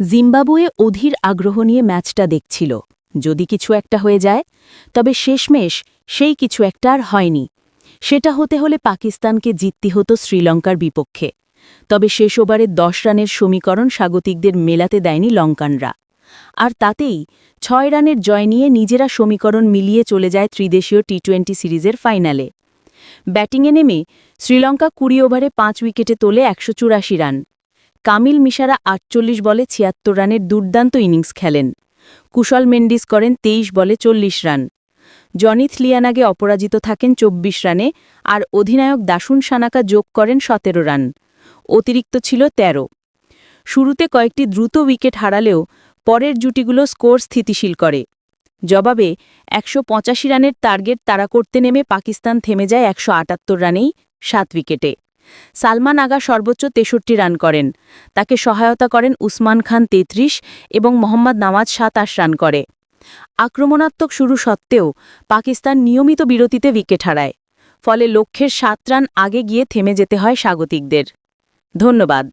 Zimbabwe অধীর আগ্রহ নিয়ে ম্যাচটা দেখছিল। যদি কিছু একটা হয়ে যায়, তবে শেষমেশ সেই কিছু একটা আর হয়নি। সেটা হতে হলে পাকিস্তানকে জিততে হতো শ্রীলঙ্কার বিপক্ষে। তবে শেষ ওভারের দশ রানের সমীকরণ স্বাগতিকদের মেলাতে দেয়নি লঙ্কানরা। আর তাতেই ছয় রানের জয় নিয়ে নিজেরা সমীকরণ মিলিয়ে চলে যায় ত্রিদেশীয় টি টোয়েন্টি সিরিজের ফাইনালে। ব্যাটিংয়ে নেমে শ্রীলঙ্কা কুড়ি ওভারে পাঁচ উইকেটে তোলে একশো চুরাশি রান। কামিল মিশারা আটচল্লিশ বলে ছিয়াত্তর রানের দুর্দান্ত ইনিংস খেলেন। কুশল মেন্ডিস করেন তেইশ বলে চল্লিশ রান। জনিথ লিয়ানাগে অপরাজিত থাকেন চব্বিশ রানে আর অধিনায়ক দাসুন সানাকা যোগ করেন সতেরো রান। অতিরিক্ত ছিল ১৩ শুরুতে কয়েকটি দ্রুত উইকেট হারালেও পরের জুটিগুলো স্কোর স্থিতিশীল করে। জবাবে একশো পঁচাশি রানের টার্গেট তাড়া করতে নেমে পাকিস্তান থেমে যায় একশো আটাত্তর রানেই সাত উইকেটে। সালমান আগা সর্বোচ্চ তেষট্টি রান করেন। তাকে সহায়তা করেন উসমান খান তেত্রিশ এবং মোহাম্মদ নামাজ সাতাশ রান করে। আক্রমণাত্মক শুরু সত্ত্বেও পাকিস্তান নিয়মিত বিরতিতে উইকেট হারায়। ফলে লক্ষ্যের সাত রান আগে গিয়ে থেমে যেতে হয় স্বাগতিকদের। ধন্যবাদ।